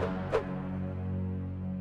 Thank you.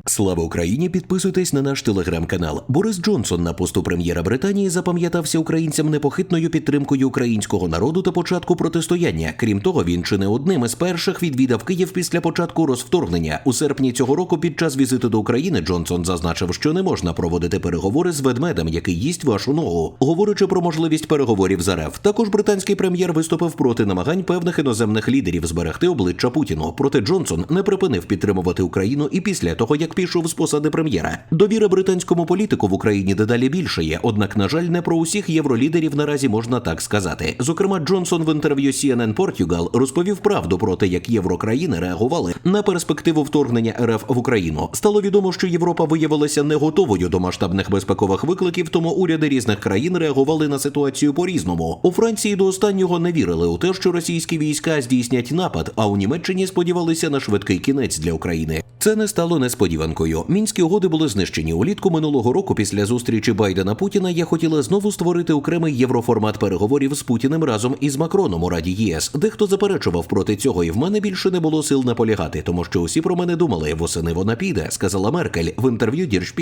Слава Україні! Підписуйтесь на наш телеграм-канал. Борис Джонсон на посту прем'єра Британії запам'ятався українцям непохитною підтримкою українського народу та початку протистояння. Крім того, він чи не одним із перших відвідав Київ після початку розвторгнення. У серпні цього року під час візиту до України Джонсон зазначив, що не можна проводити переговори з ведмедем, який їсть вашу ногу. Говорячи про можливість переговорів з РФ, також британський прем'єр виступив проти намагань певних іноземних лідерів зберегти обличчя Путіну. Проте Джонсон не припинив підтримувати Україну і після того, як пішов з посади прем'єра. Довіра британському політику в Україні дедалі більше є. Однак, на жаль, не про усіх євролідерів наразі можна так сказати. Зокрема, Джонсон в інтерв'ю CNN Portugal розповів правду про те, як єврокраїни реагували на перспективу вторгнення РФ в Україну. Стало відомо, що Європа виявилася не готовою до масштабних безпекових викликів, тому уряди різних країн реагували на ситуацію по-різному. У Франції до останнього не вірили у те, що російські війська здійснять напад, а у Німеччині сподівалися на швидкий кінець для України. Це не стало несподіванкою. Мінські угоди були знищені улітку минулого року. Після зустрічі Байдена Путіна я хотіла знову створити окремий євроформат переговорів з Путіним разом із Макроном у Раді ЄС. Дехто заперечував проти цього, і в мене більше не було сил наполягати, тому що усі про мене думали. Восени вона піде, сказала Меркель в інтерв'ю Дір.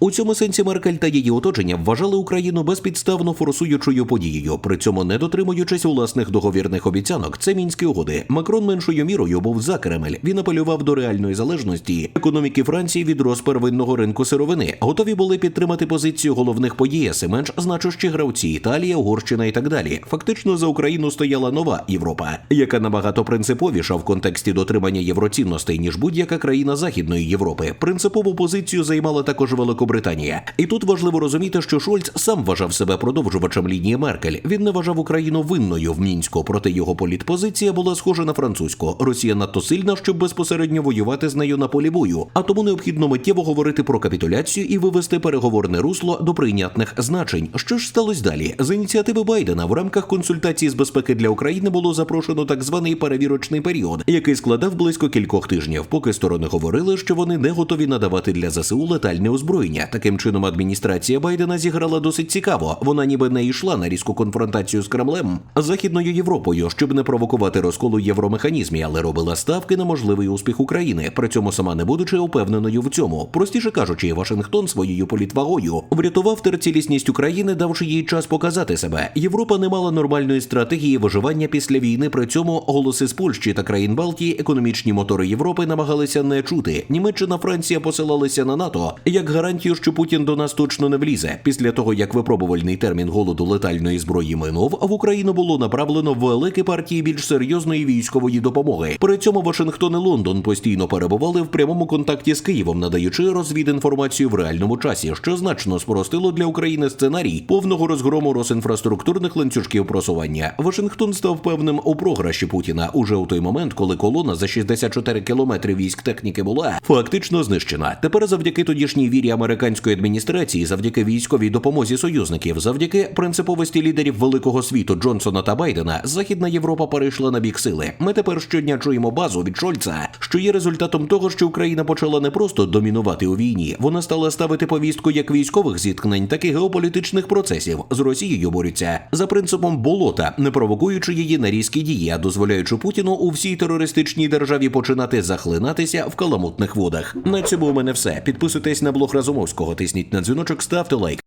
У цьому сенсі Меркель та її оточення вважали Україну безпідставно форсуючою подією, при цьому не дотримуючись власних договірних обіцянок. Це мінські угоди. Макрон меншою мірою був за Кремль. Він апелював до реальної залежності економіки Франції від розпервинного ринку сировини. Готові були підтримати позицію головних по ЄС і менш значущі гравці Італія, Угорщина і так далі. Фактично за Україну стояла нова Європа, яка набагато принциповіша в контексті дотримання євроцінностей ніж будь-яка країна Західної Європи. Принципову позицію займала також Великобританія. І тут важливо розуміти, що Шольц сам вважав себе продовжувачем лінії Меркель. Він не вважав Україну винною в мінську, проте його політпозиція була схожа на французьку. Росія надто сильна, щоб безпосередньо воювати з нею на полі бою, а тому необхідно миттєво говорити про капітуляцію і вивести переговорне русло до прийнятних значень. Що ж сталося далі? З ініціативи Байдена в рамках консультації з безпеки для України було запрошено так званий перевірочний період, який складав близько кількох тижнів, поки сторони говорили, що вони не готові надавати для ЗСУ летальне озброєння. Таким чином, адміністрація Байдена зіграла досить цікаво. Вона ніби не йшла на різку конфронтацію з Кремлем західною Європою, щоб не провокувати розколу євромеханізмі, але робила ставки на можливий успіх України. При цьому сама не будучи упевненою в цьому. Простіше кажучи, Вашингтон своєю політвагою врятував терцілісність України, давши їй час показати себе. Європа не мала нормальної стратегії виживання після війни. При цьому голоси з Польщі та країн Балтії, економічні мотори Європи, намагалися не чути. Німеччина, Франція посилалися на НАТО як гарантію, що Путін до нас точно не влізе. Після того як випробувальний термін голоду летальної зброї минув, в Україну було направлено великі партії більш серйозної військової допомоги. При цьому Вашингтон і Лондон постійно перебували в прямому контакті з Києвом, надаючи розвідінформацію в реальному часі, що значно спростило для України сценарій повного розгрому росінфраструктурних ланцюжків просування. Вашингтон став певним у програші Путіна уже у той момент, коли колона за 64 кілометри військ техніки була фактично знищена. Тепер, завдяки тодішній вірі американської адміністрації, завдяки військовій допомозі союзників, завдяки принциповості лідерів великого світу Джонсона та Байдена, Західна Європа перейшла на бік сили. Ми тепер щодня чуємо базу від Шольца, що є результатом того, що Україна почала не просто домінувати у війні, вона стала ставити повістку як військових зіткнень, так і геополітичних процесів. З Росією борються за принципом болота, не провокуючи її на різкі дії, а дозволяючи Путіну у всій терористичній державі починати захлинатися в каламутних водах. На цьому у мене все. Підписуйтесь на блог Разумовського, тисніть на дзвіночок, ставте лайк.